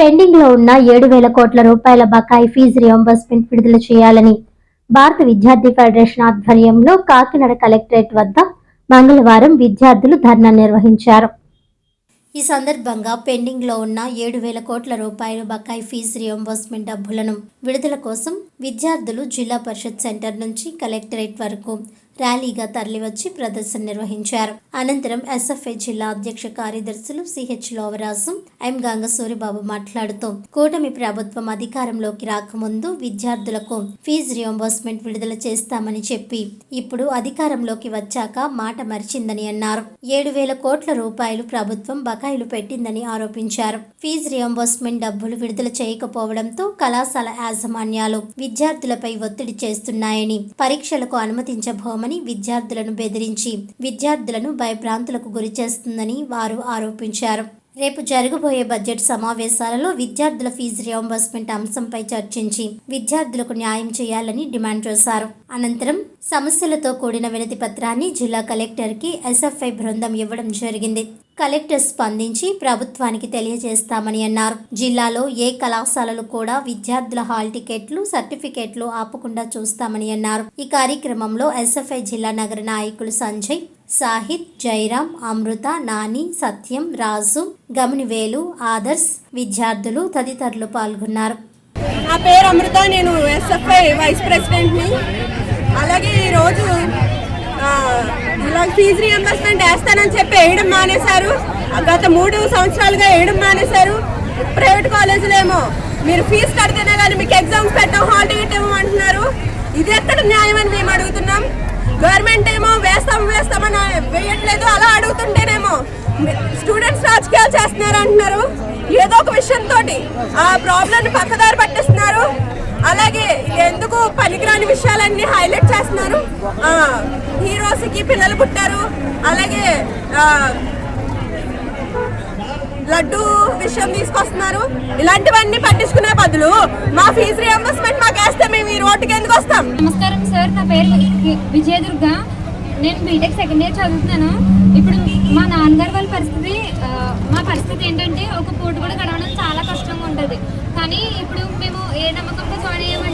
పెండింగ్లో ఉన్న ఏడు వేల కోట్ల రూపాయల బకాయి ఫీజు రియంబర్స్మెంట్ విడుదల చేయాలని భారత విద్యార్థి ఫెడరేషన్ ఆధ్వర్యంలో కాకినాడ కలెక్టరేట్ వద్ద మంగళవారం విద్యార్థులు ధర్నా నిర్వహించారు. ఈ సందర్భంగా పెండింగ్లో ఉన్న ఏడు వేల కోట్ల రూపాయల బకాయి ఫీజు రియంబర్స్మెంట్ డబ్బులను విడుదల కోసం విద్యార్థులు జిల్లా పరిషత్ సెంటర్ నుంచి కలెక్టరేట్ వరకు ర్యాలీగా తరలివచ్చి ప్రదర్శన నిర్వహించారు. అనంతరం ఎస్ఎఫ్ఐ జిల్లా అధ్యక్ష కార్యదర్శులు సిహెచ్ లోవరాజు ఎం గంగసూరిబాబు మాట్లాడుతూ కూటమి ప్రభుత్వం అధికారంలోకి రాకముందు విద్యార్థులకు ఫీజు రియంబర్స్మెంట్ విడుదల చేస్తామని చెప్పి ఇప్పుడు అధికారంలోకి వచ్చాక మాట మరిచిందని అన్నారు. ఏడు వేల కోట్ల రూపాయలు ప్రభుత్వం బకాయిలు పెట్టిందని ఆరోపించారు. ఫీజు రియంబర్స్మెంట్ డబ్బులు విడుదల చేయకపోవడంతో కళాశాల యాజమాన్యాలు విద్యార్థులపై ఒత్తిడి చేస్తున్నాయని పరీక్షలకు అనుమతించబోమని విద్యార్థులను బెదిరించి విద్యార్థులను భయభ్రాంతులకు గురి చేస్తుందని వారు ఆరోపించారు. రేపు జరగబోయే బడ్జెట్ సమావేశాలలో విద్యార్థుల ఫీజు రియంబర్స్మెంట్ అంశంపై చర్చించి విద్యార్థులకు న్యాయం చేయాలని డిమాండ్ చేశారు. అనంతరం సమస్యలతో కూడిన వినతి పత్రాన్ని జిల్లా కలెక్టర్కి ఎస్ఎఫ్ఐ బృందం ఇవ్వడం జరిగింది. కలెక్టర్ స్పందించి ప్రభుత్వానికి తెలియజేస్తామని అన్నారు. జిల్లాలో ఏ కళాశాలలు కూడా విద్యార్థుల హాల్ టికెట్లు సర్టిఫికెట్లు ఆపకుండా చూస్తామని అన్నారు. ఈ కార్యక్రమంలో ఎస్ఎఫ్ఐ జిల్లా నగర నాయకులు సంజయ్ సాహిత్ జైరామ్ అమృత నాని సత్యం రాజు గమనివేలు ఆదర్శ్ విద్యార్థులు తదితరులు పాల్గొన్నారు. నా పేరు అమృత నేను ఎస్ఎఫ్ఐ వైస్ ప్రెసిడెంట్ని. అలాగే ఈరోజు ఇలా ఫీజు రియంబర్స్మెంట్ వేస్తానని చెప్పి వేయడం మానేశారు. గత మూడు సంవత్సరాలుగా వేయడం మానేశారు. ప్రైవేట్ కాలేజీలు ఏమో మీరు ఫీజు కడితేనే కానీ మీకు ఎగ్జామ్స్ పెట్టాం హాల్ టికెట్ ఇవ్వమంటున్నారు ఇది ఎక్కడ న్యాయం అని మేము అడుగుతున్నాం. గవర్నమెంట్ ఏమో వేస్తాం వేస్తామని వేయట్లేదు. అలా అడుగుతుంటేనేమో స్టూడెంట్స్ రాజకీయాలు చేస్తున్నారు అంటున్నారు. ఏదో ఒక విషయంతో ఆ ప్రాబ్లం పక్కదారి అలాగే ఎందుకు పనికిరాని విషయాలన్నీ హైలైట్ చేస్తున్నారు. హీరోస్కి పిల్లలు పుట్టారు. అలాగే లడ్డు విషయం తీసుకొస్తున్నారు. ఇలాంటివన్నీ పట్టించుకునే బదులు మా ఫీజు రియంబర్స్మెంట్ మాకు వేస్తే మేము ఈ రోడ్డుకి ఎందుకు వస్తాం? నమస్కారం సార్ నా పేరు విజయదుర్గ. నేను బీటెక్ సెకండ్ ఇయర్ చదువుతున్నాను. ఇప్పుడు మా నాన్నగారు వాళ్ళ పరిస్థితి మా పరిస్థితి ఏంటంటే ఒక పూట కూడా గడవడం చాలా కష్టంగా ఉంటుంది. కానీ ఇప్పుడు మేము ఏ నమ్మకంతో జాయిన్ అయ్యామంటే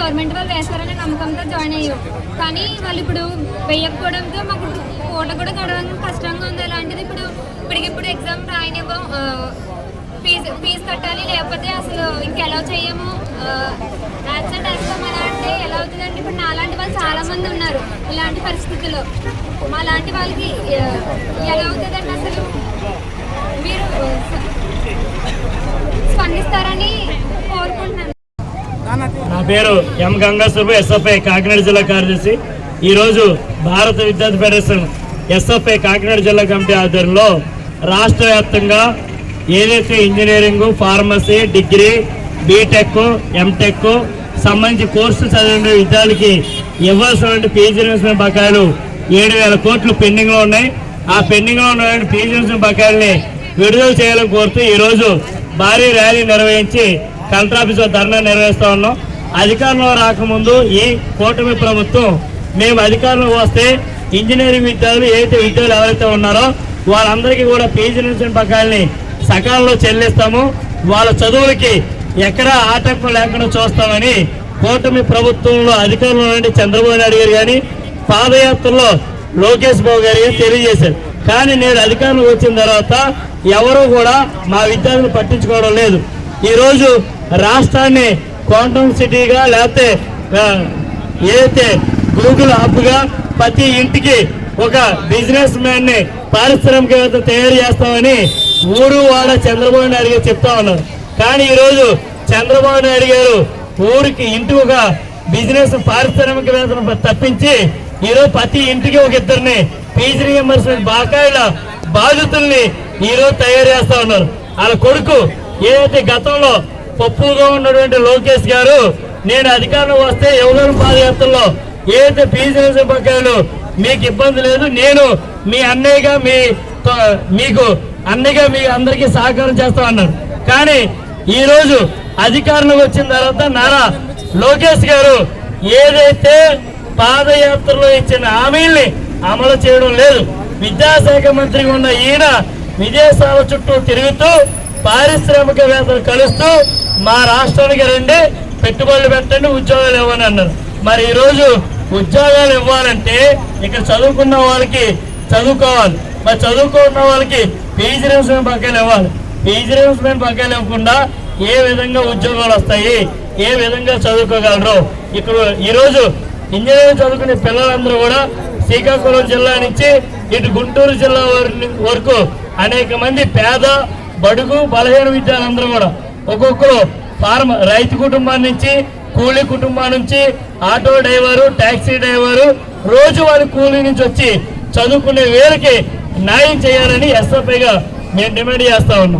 గవర్నమెంట్ వాళ్ళు వేస్తారనే నమ్మకంతో జాయిన్ అయ్యాం. కానీ వాళ్ళు ఇప్పుడు వేయకపోవడంతో మాకు పూట కూడా గడవడం కష్టంగా ఉంది. అలాంటిది ఇప్పుడు ఇప్పటికిప్పుడు ఎగ్జామ్ రాయనివ్వం ఫీజు ఫీజు కట్టాలి. లేకపోతే అసలు ఇంకెలా చేయము? యాక్సిడెంట్ వేస్తాం అలా అంటే ఎలా అవుతుందంటే ఇప్పుడు నాలాంటి వాళ్ళు చాలా మంది ఉన్నారు ఇలాంటి పరిస్థితుల్లో. మా లాంటి వాళ్ళకి ఎలా అవుతుందంటే అసలు మీరు స్పందిస్తారని కోరుకుంటున్నాను. నా పేరు ఎం గంగాసుబ్బు ఎస్ఎఫ్ఐ కాకినాడ జిల్లా కార్యదర్శి. ఈరోజు భారత విద్యార్థి ఫెడరేషన్ ఎస్ఎఫ్ఐ కాకినాడ జిల్లా కమిటీ ఆధ్వర్యంలో రాష్ట్ర వ్యాప్తంగా ఏదైతే engineering pharmacy degree BTech MTech సంబంధించి కోర్సు చదివిన విద్యార్థులకి ఇవ్వాల్సినటువంటి పీజీ రిజర్వేషన్ బకాయిలు ఏడు వేల కోట్లు పెండింగ్లో ఉన్నాయి. ఆ పెండింగ్లో ఉన్న పీజీ రిజర్వేషన్ బకాయిల్ని విడుదల చేయాలని కోరుతూ ఈరోజు భారీ ర్యాలీ నిర్వహించి కలెక్టర్ ధర్నా నిర్వహిస్తా ఉన్నాం. అధికారంలో రాకముందు ఈ కూటమి ప్రభుత్వం మేము అధికారంలో వస్తే ఇంజనీరింగ్ విద్యార్థులు ఏదైతే విద్యార్థులు ఎవరైతే ఉన్నారో వాళ్ళందరికీ కూడా పీజీ నుంచి బకాయిల్ని సకాలంలో చెల్లిస్తాము. వాళ్ళ చదువులకి ఎక్కడ ఆటంకం లేకుండా చూస్తామని కూటమి ప్రభుత్వంలో అధికారంలో నుండి చంద్రబాబు నాయుడు గారు కానీ పాదయాత్రలో లోకేష్ బాబు గారు కానీ తెలియజేశారు. కానీ నేను అధికారంలో వచ్చిన తర్వాత ఎవరు కూడా మా విద్యార్థులు పట్టించుకోవడం లేదు. ఈరోజు రాష్ట్రాన్ని క్వాంటమ్ సిటీగా లేకపోతే ఏదైతే గూగుల్ హబ్గా ప్రతి ఇంటికి ఒక బిజినెస్ మ్యాన్ని పారిశ్రామికవేత్త తయారు చేస్తామని ఊరు వాడ చంద్రబాబు నాయుడు గారు చెప్తా ఉన్నారు. కానీ ఈరోజు చంద్రబాబు నాయుడు గారు ఊరికి ఇంటి ఒక బిజినెస్ పారిశ్రామికవేత్తను తప్పించి ఈరోజు ప్రతి ఇంటికి ఒక ఇద్దరిని పీజీ రియంబర్స్మెంట్ బాకాయిల బాధితుల్ని ఈరోజు తయారు చేస్తా ఉన్నారు. వాళ్ళ కొడుకు ఏదైతే గతంలో పప్పుగా ఉన్నటువంటి లోకేష్ గారు నేను అధికారం వస్తే యువగలం పాదయాత్రలో ఏదైతే ఫీజు రియంబర్స్మెంట్ బకాయిలు మీకు ఇబ్బంది లేదు నేను మీ అన్నయ్యగా మీ తో- మీకు అన్నయ్యగా మీ అందరికీ సహకారం చేస్తా అన్నారు కానీ ఈ రోజు వచ్చిన తర్వాత నారా లోకేష్ గారు ఏదైతే పాదయాత్రలో ఇచ్చిన హామీల్ని అమలు చేయడం లేదు. విద్యాశాఖ మంత్రిగా ఉన్న ఈయన విదేశాల చుట్టూ తిరుగుతూ పారిశ్రామికవేత్తలు కలుస్తూ మా రాష్ట్రానికి రండి పెట్టుబడులు పెట్టండి ఉద్యోగాలు ఇవ్వని అన్నారు. మరి ఈరోజు ఉద్యోగాలు ఇవ్వాలంటే ఇక్కడ చదువుకున్న వాళ్ళకి చదువుకోవాలి. మరి చదువుకున్న వాళ్ళకి పీజీ రిజర్వేషన్ పక్కన ఇవ్వాలి. పీజీ రిజర్వేషన్ పక్కన ఇవ్వకుండా ఏ విధంగా ఉద్యోగాలు వస్తాయి ఏ విధంగా చదువుకోగలరు? ఇక్కడ ఈరోజు ఇంజనీరింగ్ చదువుకునే పిల్లలందరూ కూడా శ్రీకాకుళం జిల్లా నుంచి ఇటు గుంటూరు జిల్లా వరకు అనేక మంది పేద బడుగు బలహీన విద్యార్థులందరూ కూడా ఒక్కొక్కరు ఫార్మ రైతు కుటుంబం నుంచి కూలీ కుటుంబం నుంచి ఆటో డ్రైవరు టాక్సీ డ్రైవరు రోజు వారి కూలీ నుంచి వచ్చి చదువుకునే వేలకి న్యాయం చేయాలని ఎస్ఎఫ్ఐగా మేము డిమాండ్ చేస్తా ఉన్నాం.